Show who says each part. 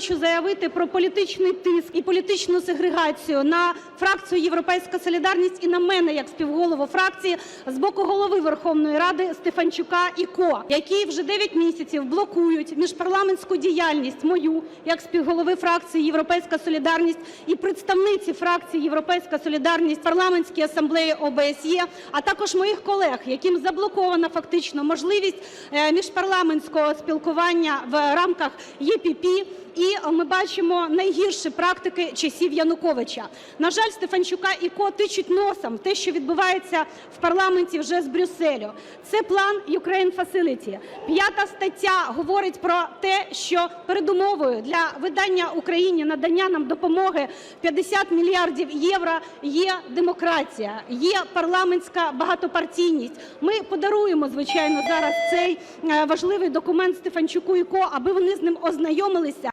Speaker 1: хочу заявити про політичний тиск і політичну сегрегацію на фракцію "Європейська солідарність" і на мене як співголову фракції з боку Голови Верховної Ради Стефанчука і ко, які вже 9 місяців блокують міжпарламентську діяльність мою як співголови фракції "Європейська солідарність" і представниці фракції "Європейська солідарність" в Парламентській асамблеї ОБСЄ, а також моїх колег, яким заблокована фактично можливість е, міжпарламентського спілкування в рамках ЄПП. І ми бачимо найгірші практики часів Януковича. На жаль, Стефанчука і ко тичуть носом те, що відбувається в парламенті вже з Брюсселю. Це план Ukraine Facility. П'ята стаття говорить про те, що передумовою для видання Україні, надання нам допомоги 50 мільярдів євро є демократія, є парламентська багатопартійність. Ми подаруємо, звичайно, зараз цей е, важливий документ Стефанчуку і ко, аби вони з ним ознайомилися.